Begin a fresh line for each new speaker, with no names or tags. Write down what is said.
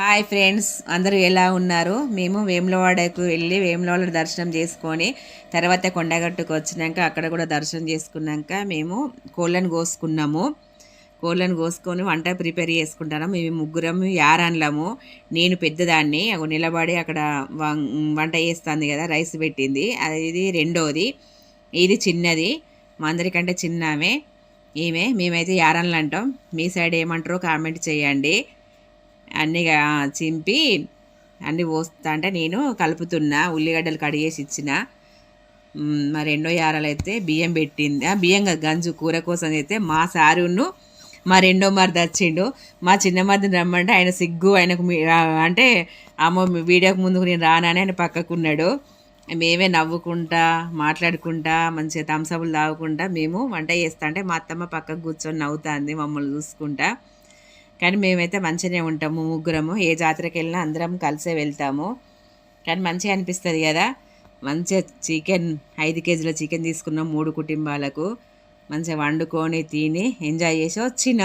Hi friends అందరూ ఎలా ఉన్నారు? మేము వేములవాడకు వెళ్ళి వేములవాడ దర్శనం చేసుకొని తర్వాత కొండగట్టుకు వచ్చినాక అక్కడ కూడా దర్శనం చేసుకున్నాక మేము కోళ్ళను కోసుకున్నాము. కోళ్ళను కోసుకొని వంట ప్రిపేర్ చేసుకుంటాము మేము ముగ్గురం యారాన్లము. నేను పెద్దదాన్ని నిలబడి అక్కడ వంట చేస్తుంది కదా రైస్ పెట్టింది. అది ఇది రెండోది. ఇది చిన్నది. మా అందరికంటే చిన్నమే. ఈమె మేమైతే యారాన్లు అంటాం. మీ సైడ్ ఏమంటారో కామెంట్ చేయండి. అన్నీ చింపి అన్నీ పోస్తా అంటే నేను కలుపుతున్నా ఉల్లిగడ్డలు కడిగేసి ఇచ్చిన. మా రెండో యారాలు అయితే బియ్యం పెట్టింది. బియ్యం గంజు కూర కోసం అయితే మా సారును మా రెండో మరిది వచ్చిండు. మా చిన్న మరిదిని రమ్మంటే ఆయన సిగ్గు ఆయనకు అంటే అమ్మో వీడియోకి ముందుకు నేను రానని ఆయన పక్కకున్నాడు మేమే నవ్వుకుంటా మాట్లాడుకుంటా మంచిగా థమ్సప్లు తాగుకుంటా మేము వంట చేస్తా అంటే మా అత్తమ్మ పక్కకు కూర్చొని నవ్వుతుంది మమ్మల్ని చూసుకుంటా. కానీ మేమైతే మంచిగానే ఉంటాము ముగ్గురము. ఏ జాతరకి వెళ్ళినా అందరం కలిసే వెళ్తాము. కానీ మంచిగా అనిపిస్తుంది కదా. మంచిగా చికెన్ ఐదు కేజీల చికెన్ తీసుకున్నాం మూడు కుటుంబాలకు. మంచిగా వండుకొని తిని ఎంజాయ్ చేసి వచ్చినాం.